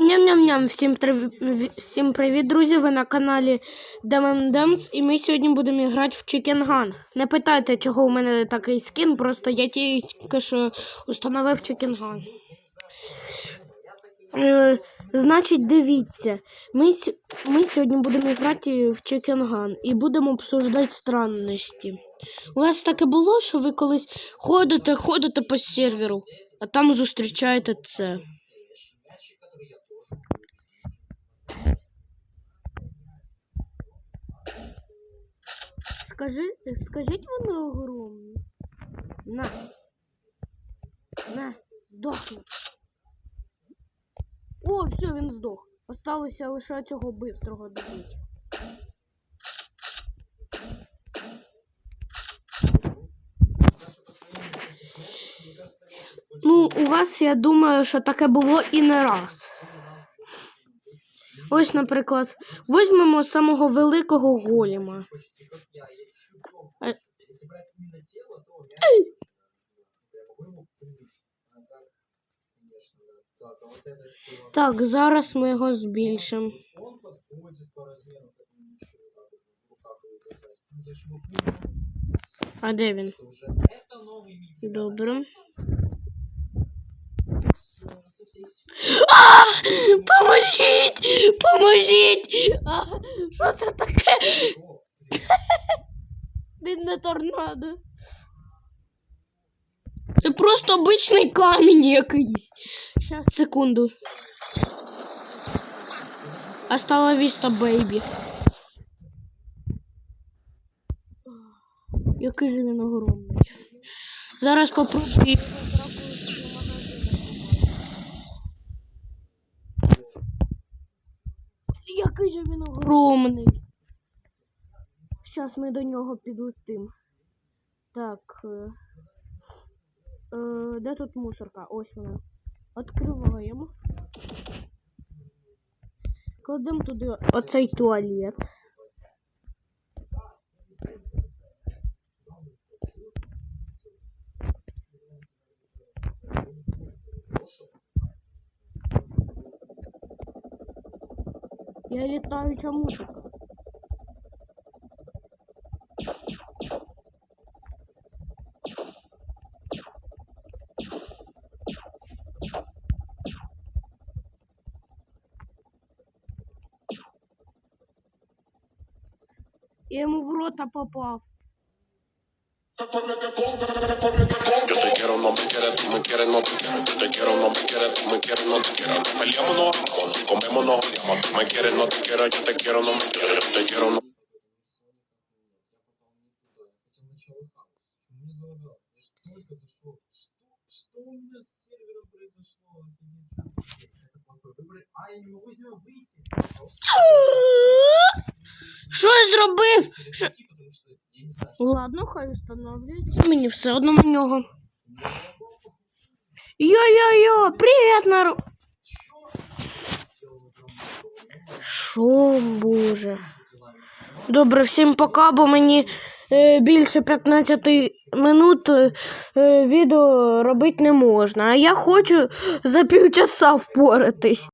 Ням-ням-ням, всім, всім привіт, друзі! Ви на каналі Демс і ми сьогодні будемо грати в Chicken Gun. Не питайте, чого у мене такий скін, просто я тільки що установив Chicken Gun. Е, значить, дивіться, ми, ми сьогодні будемо грати в Chicken Gun і будемо обсуждати странності. У вас таке було, що ви колись ходите, ходите по серверу, а там зустрічаєте це. Скажи, скажіть вони огромні. На. На, здохни. О, все, він здох. Осталося лише цього бистрого добити. у вас, я думаю, що таке було і не раз. Ось, наприклад, візьмемо самого великого голіма. Е, Если брать именно тело, то реально, прямо вымок приблизительно. А так, конечно, да. Так, а вот это что? Так, зараз ми його збільшимо. Он подходит по размеру к этому еще вот так вот в руках его держать. Ну, я ж его понял, А де він? это уже это новый миф. Добре. Силы. Поможіть! Поможіть! А, Що це таке? Він не торнадо. Це просто обичний камінь якийсь. Секунду. Остала віста бейбі. Який же він огромний. Зараз попробую. Який же він огромний. Зараз ми до нього підлетим. Так. Е, е, де тут мусорка? Ось вона. Відкриваємо. Кладемо туди оцей туалет. Я літаюча мусорка. Я ему в рота попав. Yo te quiero, no me quieres, tú me quieres, no te quiero. Yo te quiero, no me quieres, tú me quieres, no te quiero. Nos peleamos, nos amamos, nos comemos, nos odiamos. Tú me quieres, no te quiero, yo te quiero, no me quieres. Yo te quiero, no. Я попал не туда. Я хотел начало хаоса. Почему не залагал? Я ж только зашел. Что? Что у меня с сервером произошло? Офигеть. Это плохой выбор. А, я не могу из него выйти. Що я зробив? Що... Ладно, хай встановлюється. Мені все одно на нього. Йо-йо-йо, привіт, народ. Що, боже. Добре, всім пока, бо мені е, більше 15 минут е, відео робити не можна. А я хочу за півчаса впоратись.